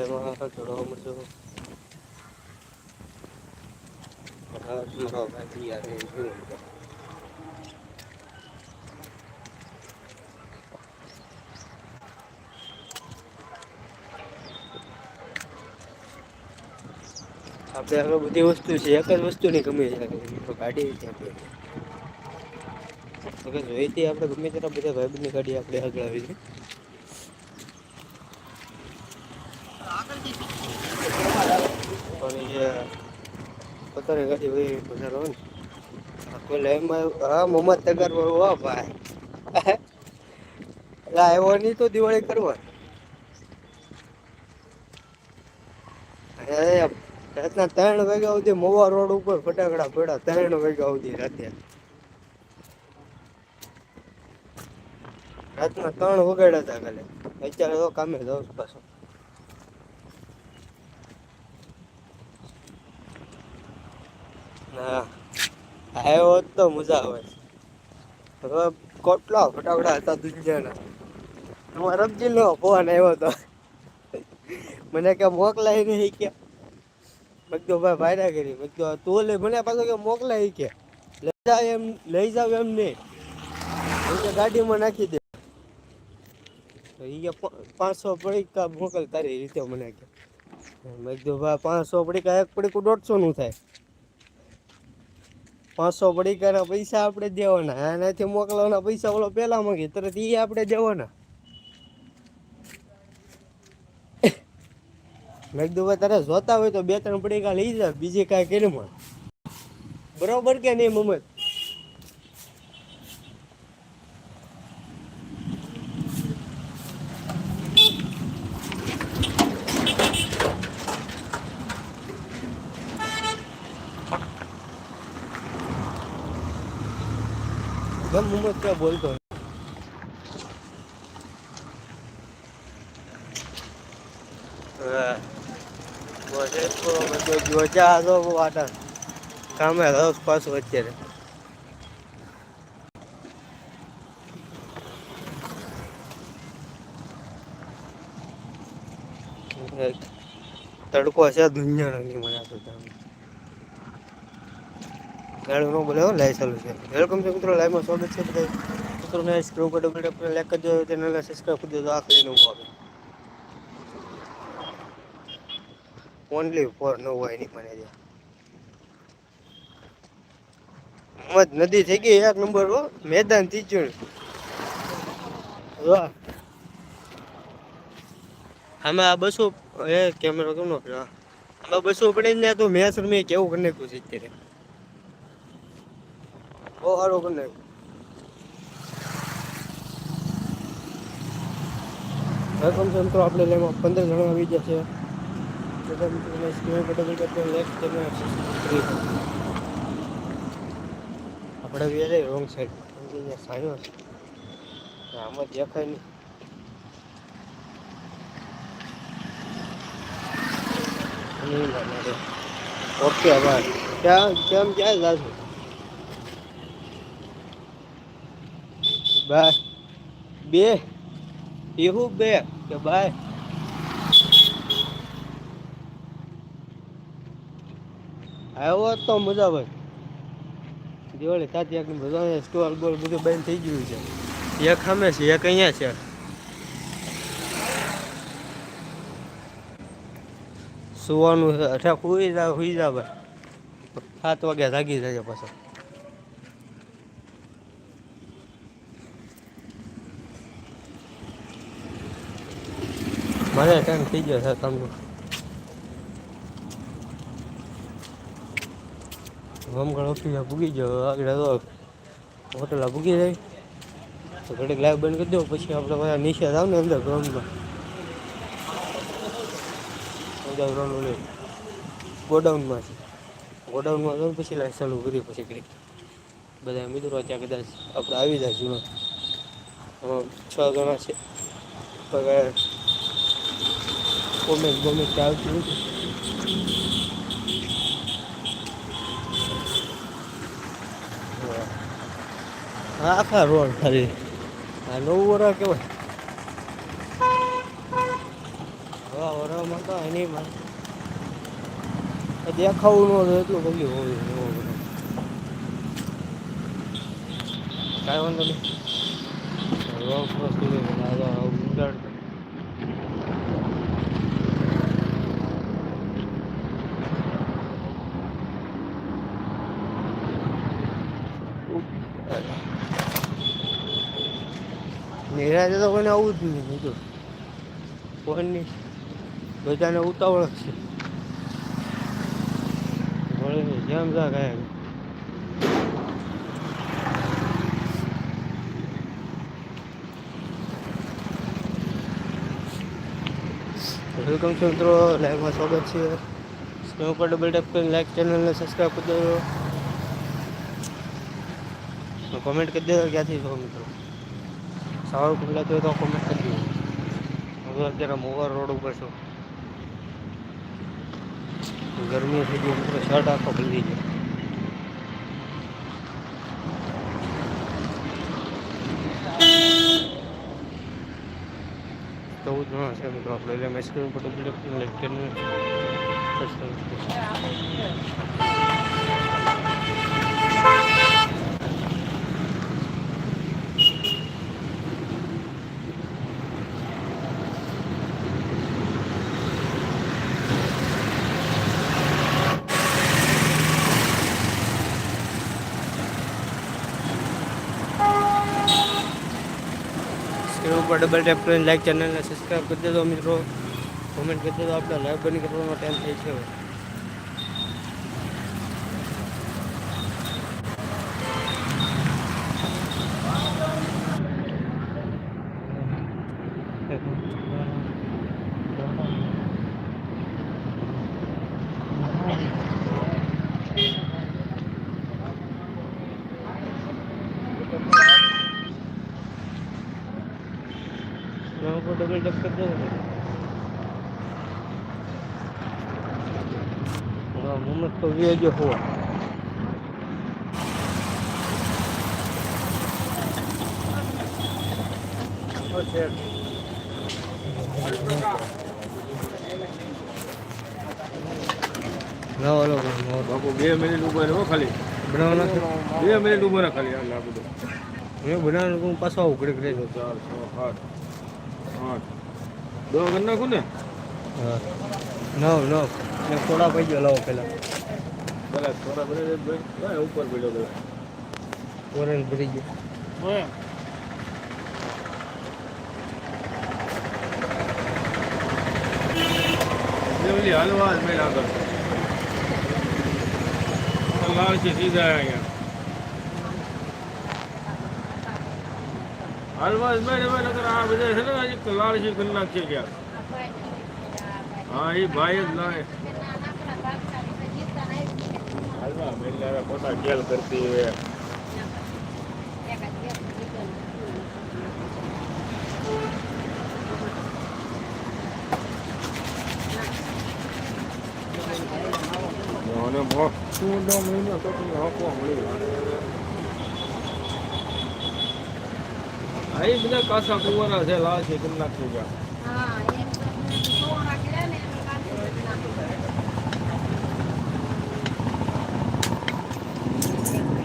બધામાં જોડવા મળજો આપડે હવે બધી વસ્તુ છે, એક જ વસ્તુ ની કમી છે. ગાડી જોઈતી આપડે ગમે ત્યારે બધા ભાઈબંધની ગાડી આપડે આગળ આવી છે પણ એ ગાડી હોય હા મોમદ તગર હો ભાઈ. આવ્યો નહીં તો દિવાળી કરવા રાતના ત્રણ વાગ્યા સુધી મોવા રોડ ઉપર ફટાકડા પડ્યા ત્રણ વાગ્યા સુધી રાતે. રાતના ત્રણ વગાડ્યા હતા કાલે અત્યારે તો કામે જાઉં પાછો. હા. આવ્યો હોત તો મજા આવે. હવે કોટલા ફટાફટા હતા દુનિયાના. હું લો ફોન આવ્યો તો. મને કે મોકલાય નહીં કે. મેં કીધું, ભાઈ ભાઈ કરી. મેં તું લે. મને પાછો કે મોકલાય કે. લઈ જાવ એમ, લઈ જાવ એમ નહીં. કે ગાડીમાં નાખી દે. એ પાંચસો પડીકા મોકલ તારી રીતે મને કે. મેં કીધું, ભાઈ, પાંચસો પડીકા એક પડીકું દોઢસો નું થાય. પાંચસો પડીકાના પૈસા આપણે દેવાના. એનાથી મોકલવાના પૈસા ઓલો પેલા માંગી, તરત એ આપણે દેવાના. મેં કીધું ભાઈ તારે જોતા હોય તો બે ત્રણ પડીકા લઈ જા, બીજી કાંઈ કરી બરોબર કે નહીં મમદ ગમ મમદ ક્યાં બોલતો જોજા હતો વાટા કામે રસ પાછું અત્યારે તો ગાડી નો બોલે લાઈ છે. વેલકમ છે મિત્રો, લાઈવમાં સ્વાગત છે બધા મિત્રોને સ્ક્રીન પર ડબલ ટેપ લાઈક કરજો ચેનલને સબસ્ક્રાઈબ કરી દેજો કરીને નવું આવે. ઓનલી ફોર નો હોય નહીં મને મત નદી થઈ ગઈ એક નંબર હો, મેદાન ત્રીજું વાહ. આમાં આ બસો, એ કેમેરો કેમ નો આમાં બસો પડે ને તો મેચ રમી કેવું કરી નાખ્યું છે અત્યારે? બહુ સારું કરી નાખ્યું છે મિત્રો આપણે લેમાં પંદર જણા આવી મિત્રોને સ્ક્રીન પર ડબલ તમે આપણે બી રોંગ સાઈડ અહીંયા સાયો છે આમાં દેખાય નહીં. ઓકે, આભાર. ક્યાં, કેમ, ક્યાં જાશું બાય બે. એવું બે કે બાય આવ્યો તો મજા ભાઈ. દિવાળી તાતી એક બધા સ્ટોલ બોલ બધું બંધ થઈ ગયું છે. એક સામે છે, એક અહીંયા છે. સુવાનું છે. અઠા હુઈ જા હુઈ જા ભાઈ. સાત વાગ્યા જાગી જાય પાછો. મને ટાઈમ થઈ ગયો છે તમને ગમગણ ઓફિસે પૂગી ગયો, આગળ તો હોટલ પૂગી જાય. તો ઘડીક લાઈવ બંધ કરી દો, પછી આપણે બધા નીચે જાવ ને અંદર ગ્રાઉન્ડમાં ગોડાઉનમાં છે. ગોડાઉનમાં જાઉં પછી લાઈવ ચાલુ કરી પછી ઘડીક. બધા મિત્રો ત્યાં કદાચ આપણે આવી જાય જૂનો છ જણા છે. કોમેન્ટ બોમેન્ટ આવતી નથી આખા રોડ ફરી આ નવું વરા કેવાય હવા વરવામાં તો એની દેખાવું ન એટલું બધું હોય કાંઈ વાંધો નહીં રોડ ક્રોસ કરી ઉડાડ નિરાજે તો કોઈને આવું જ નહીં બીજું કોઈની બધાને ઉતાવળ છે. નહીં, જેમ જા ગયા વેલકમ છું મિત્રો? લાઈવમાં સ્વાગત છે. સ્ક્રીન ઉપર ડબલ ટેપ કરીને લાઈક ચેનલને સબસ્ક્રાઈબ કરી દેજો. કોમેન્ટ કરી દેજો ક્યાંથી છો મિત્રો? સારું ખુલ્લાતું હોય તો કોમેન્ટ કરી દેજો હું અત્યારે મોવા રોડ ઉપર છું ગરમી થઈ ગઈ મિત્રો શર્ટ આખો ખુલી ગયો ચૌદ જણા છે મિત્રો આપણે એટલે મેં સ્ક્રીન પર ડબલ ઉપર ડબલ ટેપ કરીને લાઈક ચેનલને સબસ્ક્રાઈબ કરી દેજો મિત્રો. કોમેન્ટ કરી દેજો. આપણે લાઈવ બની કરવાનો ટાઈમ થઈ છે ટેપ કરી હા મોહમ્મદ તો વેજો હોવા ના બે મિનિટ ઊભા રહો ખાલી. બનાવવાના બે મિનિટ ઊભા રહો ખાલી આ બધું મેં બનાવવાનું પાછો ચાર છ આઠ દો કરી નાખું ને? હા. નવ નવ. ને થોડા પૈસા લાવો પેલા પેલા થોડા ભાઈ. ઉપર પડ્યો બધા ઓરેન્જ ભરી ગયો. હા. હલવા જ મેં આગળ. આ લાલ છે સીધા અહીંયા. હલવા જ મેં મેં નકર આ બધા છે ને હજી લાલ છે કરી નાખશે ક્યાં હા એ ભાઈ જ લાવે હલવા મેં પોતા ખેલ કરતી હોય અને મો શું દો મહિનો તો તમને હકવા મળ્યું એ બધા કાસા કુંવરા છે લાલ છે કેમ નાખી ગયા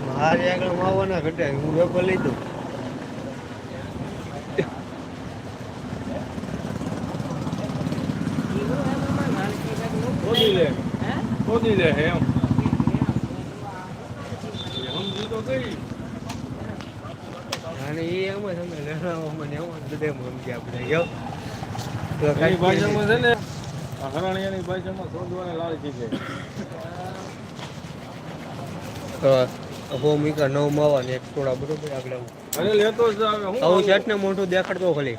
મારે આગળ વાવવાના ઘટે હું વેપર લઈ દઉં. ખોદી લે ખોદી લે એમ સમજી તો ગઈ અને એ એમ જ અમે જ બધે સમજી આપણે ગયો તો એની કાંઈ ભાષામાં છે ને આ ભાષામાં શોધવાને લાલ છે તો હો મીકા નવ માવા ને એક થોડા બરોબર આગળ આવું. અરે લેતો જ આવે હું આવું દેખાડતો ખાલી.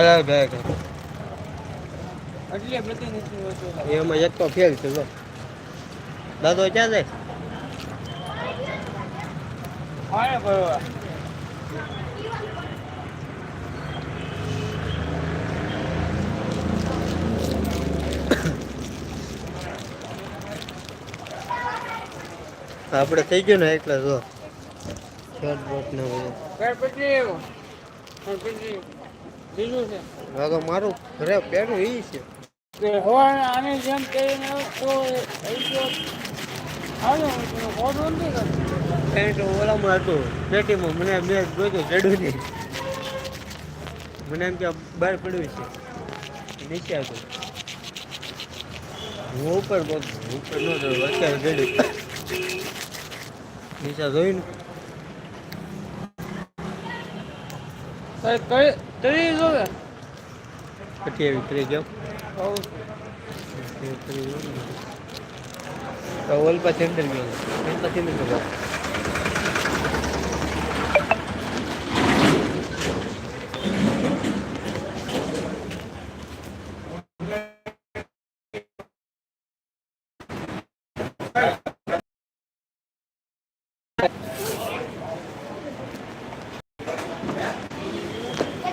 અરે બેગ એમાં એક તો ફેલ છે જો. દાદો ક્યાં જાય? આપણે થઈ ગયું ને એટલે જો. શર્ટ બોટ ને બધું. બીજું છે? મારું ઘરે પહેરું એ છે. હવાને આને જેમ કરીને તો પેન્ટ ઓલામાં હતું. પેટીમાં મને મેં જોયું જડ્યું નહીં. મને એમ કે બહાર પડ્યું છે. નીચે હતું. હું ઉપર ઉપર ન જોયું અત્યારે જડ્યું નીચે જોયું ને કઈ તરી જોવે પછી એવી કરી ગયો કહું તો ઓલ પાસે અંદર ગયો એમ પછી નથી ગયો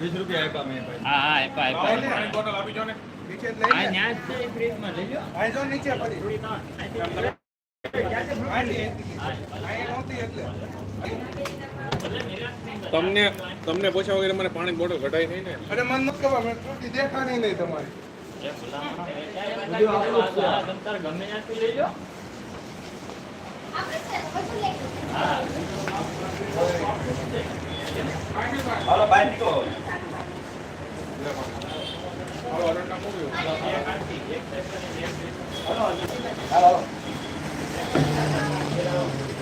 વીસ રૂપિયા આપ્યા મેં ભાઈ. હા હા આપ્યા આપ્યા. બોટલ આપી જો ને આ ન્યાજ છે ફ્રીજમાં લઈ લો તમને તમને પૂછ્યા વગેરે મને પાણી બોટલ ઘટાઈ નહીં ને? અરે મન નથી ખબર મને ત્રુટિ દેખાણી નહીં તમારી. ગમે ત્યાંથી લઈ લો. હાલો અરંડા મૂક્યું યા યા